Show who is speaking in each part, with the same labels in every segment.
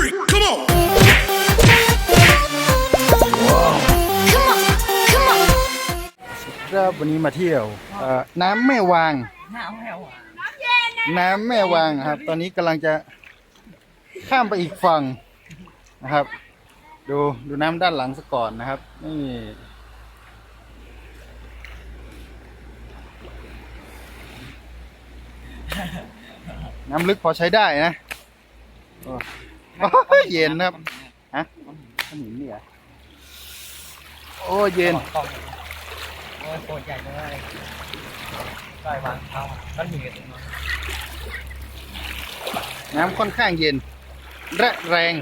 Speaker 1: three, come on.
Speaker 2: Come on, come on.
Speaker 3: ครับวันนี้มาเที่ยวเอ่อน้ำแม่วางน้ำแม่วางครับ ตอนนี้กำลังจะข้ามไปอีกฝั่งนะครับ ดูดูน้ำด้านหลังซะก่อนนะครับนี่น้ำลึกพอใช้ได้นะ โอ้โอ้ยเย็นนะครับ ฮะ ขนมนี่เหรอโอ้เย็น
Speaker 4: โอ้ยโคตรใหญ่เลยใส่วางเท้ามันมีกันตรงนั้น
Speaker 3: น้ำค่อนข้างเย็น และแรง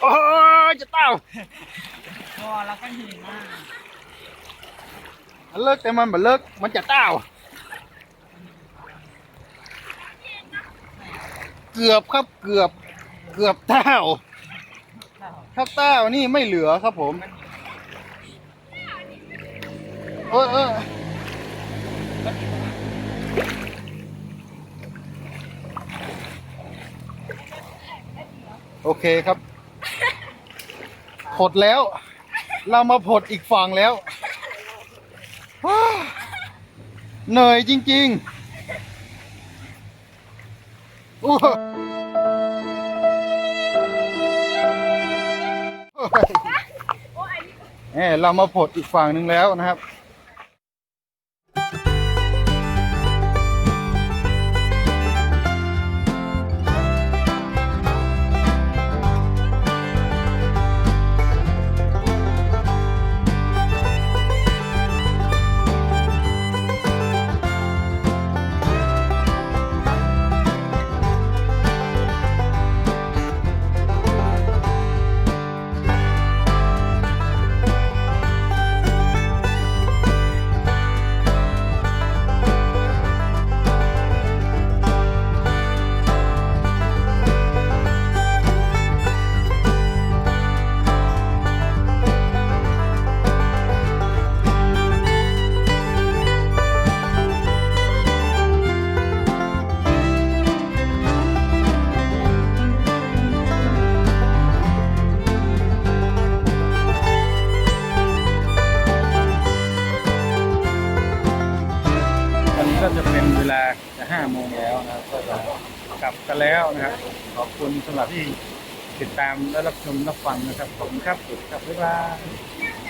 Speaker 3: โอ้ยจะเต้า
Speaker 4: ก็แล้วก็หินมาก
Speaker 3: มันเลิกแต่มันบ่เลิกมันจะเต้า เกือบครับเกือบ เกือบเต้า ถ้าเต้านี่ไม่เหลือครับผมเออเออโอเคครับ ผดแล้ว เรามาผดอีกฝั่งแล้ว เหนื่อยจริงๆ โอ้ เรามาผดอีกฝั่งหนึ่งแล้วนะครับ ลาจะห้าโมงแล้วนะครับก็จะกลับกันแล้วนะครับ ขอบคุณสำหรับที่ติดตามและรับชมรับฟังนะครับ ขอบคุณครับ สวัสดีครับบ๊ายบาย